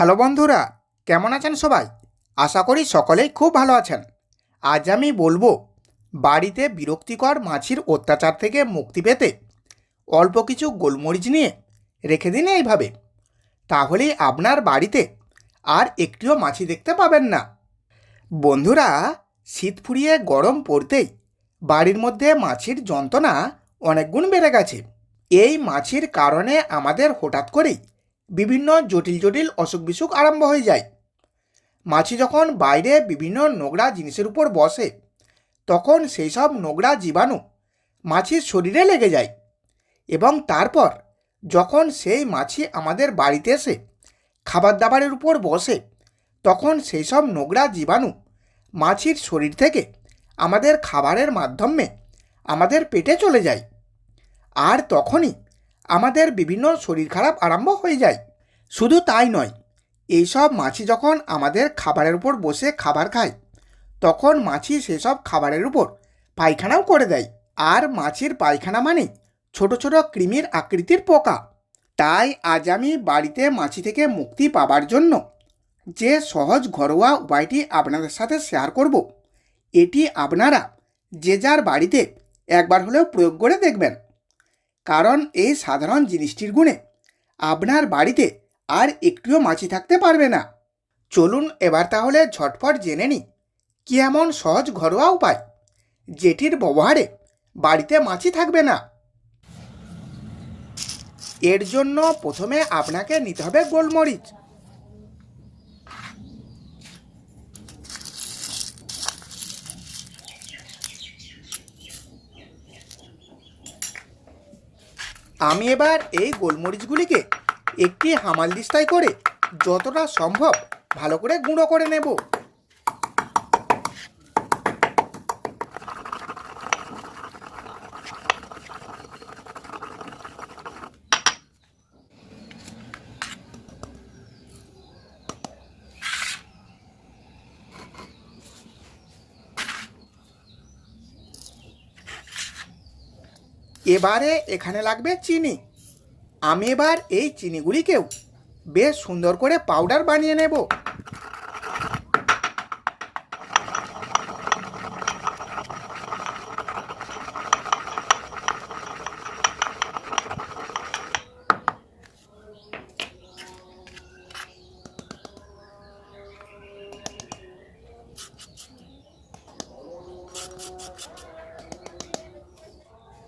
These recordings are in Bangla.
হ্যালো বন্ধুরা, কেমন আছেন সবাই? আশা করি সকলেই খুব ভালো আছেন। আজ আমি বলব, বাড়িতে বিরক্তিকর মাছির অত্যাচার থেকে মুক্তি পেতে অল্প কিছু গোলমরিচ নিয়ে রেখে দিন এইভাবে। তাহলেই আপনার বাড়িতে আর একটিও মাছি দেখতে পাবেন না। বন্ধুরা, শীত ফুরিয়ে গরম পড়তেই বাড়ির মধ্যে মাছির যন্ত্রণা অনেক গুণ বেড়ে গেছে। এই মাছির কারণে আমাদের হঠাৎ করেই বিভিন্ন জটিল জটিল অসুখ বিসুখ আরম্ভ হয়ে যায়। মাছি যখন বাইরে বিভিন্ন নোংরা জিনিসের উপর বসে, তখন সেই সব নোংরা জীবাণু মাছির শরীরে লেগে যায় এবং তারপর যখন সেই মাছি আমাদের বাড়িতে এসে খাবার দাবারের উপর বসে, তখন সেই সব নোংরা জীবাণু মাছির শরীর থেকে আমাদের খাবারের মাধ্যমে আমাদের পেটে চলে যায়। আর তখনই আমাদের বিভিন্ন শরীর খারাপ আরম্ভ হয়ে যায়। শুধু তাই নয়, এইসব মাছি যখন আমাদের খাবারের উপর বসে খাবার খায়, তখন মাছি সেসব খাবারের উপর পায়খানাও করে দেয়। আর মাছির পায়খানা মানে ছোট ছোট কৃমির আকৃতির পোকা। তাই আজ আমি বাড়িতে মাছি থেকে মুক্তি পাবার জন্য যে সহজ ঘরোয়া উপায়টি আপনাদের সাথে শেয়ার করব, এটি আপনারা যে যার বাড়িতে একবার হলেও প্রয়োগ করে দেখবেন। কারণ এই সাধারণ জিনিসটির গুণে আপনার বাড়িতে আর একটুও মাছি থাকতে পারবে না। চলুন এবার তাহলে ঝটপট জেনে নিই, কি এমন সহজ ঘরোয়া উপায়, যেটির ব্যবহারে বাড়িতে মাছি থাকবে না। এর জন্য প্রথমে আপনাকে নিতে হবে গোলমরিচ। আমি এবার এই গোলমরিচগুলিকে একটি হামাল দিস্তায় করে যতটা সম্ভব ভালো করে গুঁড়ো করে নেব। এবারে এখানে লাগবে চিনি। আমি এবার এই চিনিগুলিকেও বেশ সুন্দর করে পাউডার বানিয়ে নেব।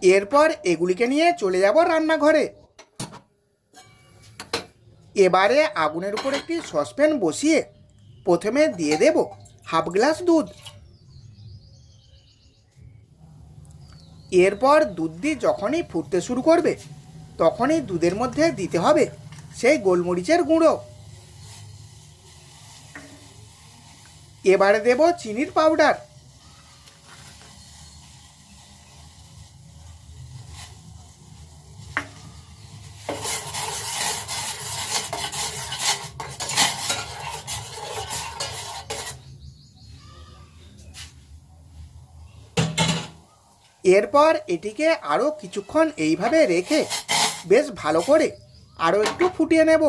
এরপর এগুলিকে নিয়ে চলে যাব রান্নাঘরে। এবারে আগুনের উপর একটি সসপ্যান বসিয়ে প্রথমে দিয়ে দেব হাফ গ্লাস দুধ। এরপর দুধ দিয়ে যখনই ফুটতে শুরু করবে, তখনই দুধের মধ্যে দিতে হবে সেই গোলমরিচের গুঁড়ো। এবারে দেব চিনির পাউডার। এরপর এটিকে আরও কিছুক্ষণ এইভাবে রেখে বেশ ভালো করে আরও একটু ফুটিয়ে নেব।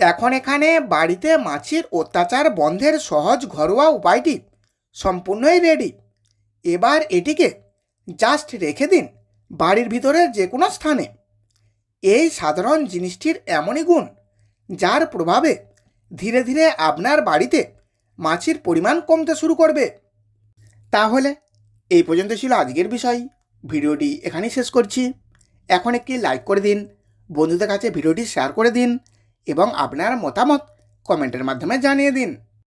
এখন এখানে বাড়িতে মাছির অত্যাচার বন্ধের সহজ ঘরোয়া উপায়টি সম্পূর্ণই রেডি এবার এটিকে জাস্ট রেখে দিন বাড়ির ভিতরে যে কোনো স্থানে। এই সাধারণ জিনিসটির এমনই গুণ যার প্রভাবে ধীরে ধীরে আপনার বাড়িতে মাছির পরিমাণ কমতে শুরু করবে। তাহলে এই পর্যন্ত ছিল আজকের বিষয়। ভিডিওটি এখানেই শেষ করছি। এখন একটি লাইক করে দিন। বন্ধুদের কাছে ভিডিওটি শেয়ার করে দিন। এবং আপনার মতামত কমেন্টের মাধ্যমে জানিয়ে দিন।